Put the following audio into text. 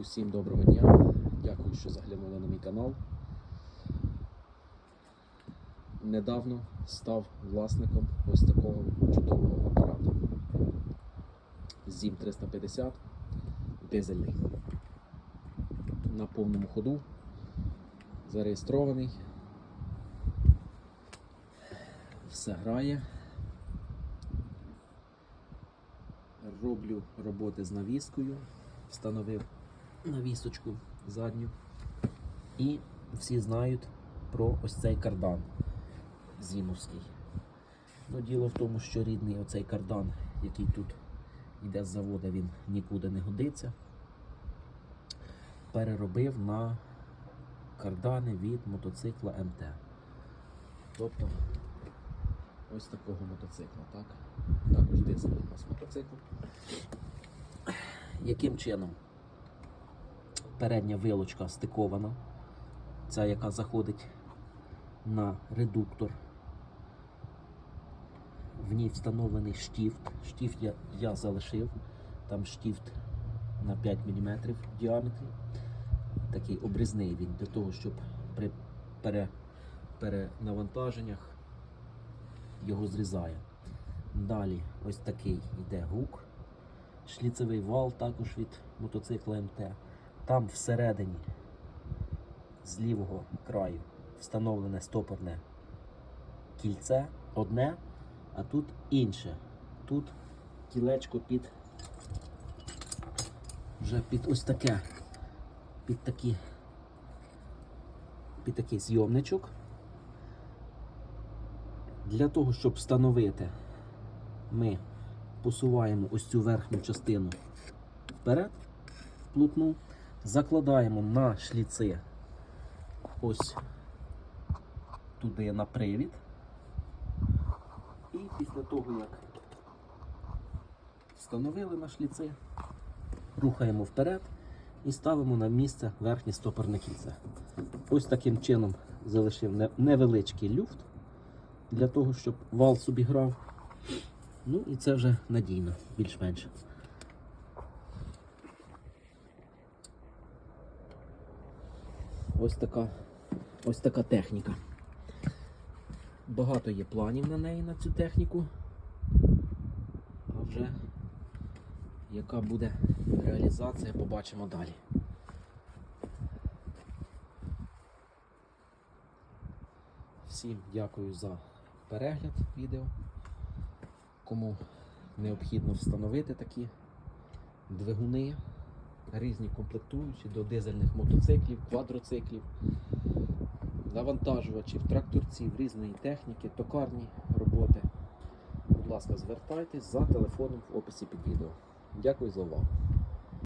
Усім доброго дня. Дякую, що заглянули на мій канал. Недавно став власником ось такого чудового апарату. ZIM 350 дизельний. На повному ходу. Зареєстрований. Все грає. Роблю роботи з навіскою. Встановив навісочку задню. І всі знають про ось цей кардан зімовський. Ну, діло в тому, що рідний оцей кардан, який тут йде з заводу, він нікуди не годиться. Переробив на кардани від мотоцикла МТ. Тобто ось такого мотоцикла, так? Також дизельний у нас мотоцикл. Яким чином? Передня вилочка стикована, ця, яка заходить на редуктор. В ній встановлений штіфт. Штіфт я, я залишив. Там штіфт на 5 мм в діаметрі. Такий обрізний він для того, щоб при пере, перенавантаженнях його зрізає. Далі ось такий йде гук. Шліцевий вал також від мотоцикла МТ. Там всередині з лівого краю встановлене стопорне кільце одне, а тут інше. Тут кілечко під вже під ось таке, під такі, під такий зйомничок. Для того, щоб встановити, ми посуваємо ось цю верхню частину вперед, плутну, закладаємо на шліци ось туди на привід. І після того, як встановили на шліци, рухаємо вперед і ставимо на місце верхнє стопорне кільце. Ось таким чином залишив невеличкий люфт для того, щоб вал собі грав. Ну і це вже надійно, більш-менш. Ось така, ось така техніка. Багато є планів на неї, на цю техніку. А вже яка буде реалізація, побачимо далі. Всім дякую за перегляд відео. Кому необхідно встановити такі двигуни, різні комплектуючі до дизельних мотоциклів, квадроциклів, навантажувачів, тракторців, різної техніки, токарні роботи. Будь ласка, звертайтесь за телефоном в описі під відео. Дякую за увагу.